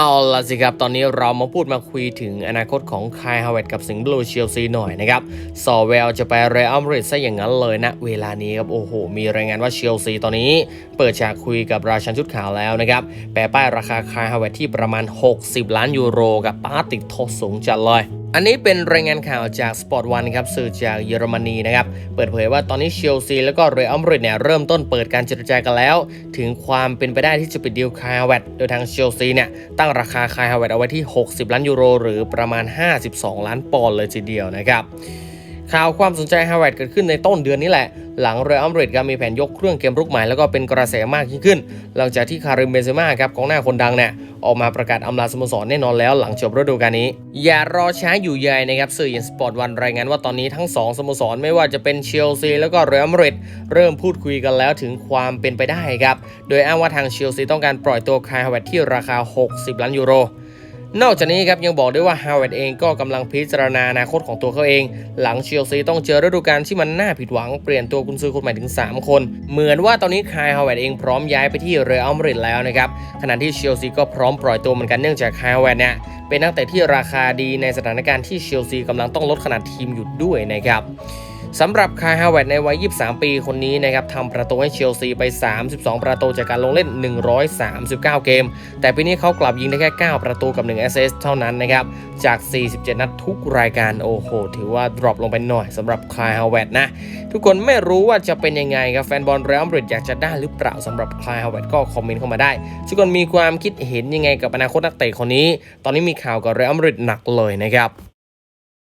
เอาละสิครับ ตอนนี้เรามาพูดมาคุยถึงอนาคตของคายฮาวเวตกับสิงห์บลูเชลซีหน่อยนะครับซอแววจะไปเรอัลมาดริดซะอย่างนั้นเลยนะ เวลานี้ครับโอ้โห มีรายงานว่าเชลซีตอนนี้ เปิดฉากคุยกับราชันชุดขาวแล้วนะครับ แปะป้ายราคาคายฮาวเวตที่ประมาณ 60 ล้านยูโรกับป้าติดโทษสูงจัดเลยอันนี้เป็นรายงานข่าวจาก Sport One ครับสื่อจากเยอรมนีนะครับ เปิดเผยว่าตอนนี้เชลซีแล้วก็เรอัลมาดริดเนี่ยเริ่มต้นเปิดการเจรจากันแล้ว ถึงความเป็นไปได้ที่จะปิดดีลคายฮาวเวตโดยทางเชลซีเนี่ยตั้งราคาคายฮาวเวตเอาไว้ที่ 60 ล้านยูโร หรือประมาณ 52 ล้านปอนด์เลยทีเดียวนะครับ ข่าวความสนใจฮาวเวตเกิดขึ้นในต้นเดือนนี้แหละ หลังเรอัลมาดริดก็มีแผนยกเครื่องเกมรุกใหม่แล้วก็เป็นกระแสมากยิ่งขึ้น หลังจากที่คาริมเบนเซม่าครับกองหน้าคนดังเนี่ยออกมาประกาศอำลาสโมสรแน่นอนแล้วหลังจบฤดูกาลนี้ อย่ารอช้าอยู่ใหญ่นะครับสื่ออย่างสปอร์ตวันรายงานว่าตอนนี้ทั้ง 2สโมสรไม่ว่าจะเป็นเชลซีแล้วก็เรอัลมาดริดเริ่มพูดคุยกันแล้วถึงความเป็นไปได้ครับโดยอ้างว่าทางเชลซีต้องการปล่อยตัวคายฮาวเวตที่ราคา 60 ล้านยูโร นอกจากนี้ครับยังบอกด้วยว่าฮาวเวิร์ดเองก็กำลังพิจารณาอนาคตของตัวเขาเอง หลังเชลซีต้องเจอฤดูกาลที่มันน่าผิดหวังเปลี่ยนตัวกุนซือคนใหม่ถึง 3 คน เหมือนว่าตอนนี้คายฮาวเวิร์ดเองพร้อมย้ายไปที่เรอัลมาดริดแล้วนะครับขณะที่เชลซีก็พร้อมปล่อยตัวเหมือนกันเนื่องจากคายฮาวเวิร์ดเนี่ยเป็นนักเตะที่ราคาดีในสถานการณ์ที่เชลซีกำลังต้องลดขนาดทีมอยู่ด้วยนะครับ สำหรับคายฮาวเวดในวัย 23 ปีคนนี้นะครับทำประตูให้เชลซีไป 32 ประตูจากการลงเล่น 139 เกม แต่ปีนี้เขากลับยิงได้แค่ 9 ประตูกับ 1 แอสเซสเท่านั้นนะครับ จาก 47 นัดทุกรายการ โอ้โห ถือว่าดรอปลงไปหน่อยสำหรับคายฮาวเวดนะ ทุกคนไม่รู้ว่าจะเป็นยังไงครับ แฟนบอลเรอัลมาดริดอยากจะได้หรือเปล่าสำหรับคายฮาวเวดก็คอมเมนต์เข้ามาได้ ทุกคนมีความคิดเห็นยังไงกับอนาคตนักเตะคนนี้ ตอนนี้มีข่าวกับเรอัลมาดริดหนักเลยนะครับ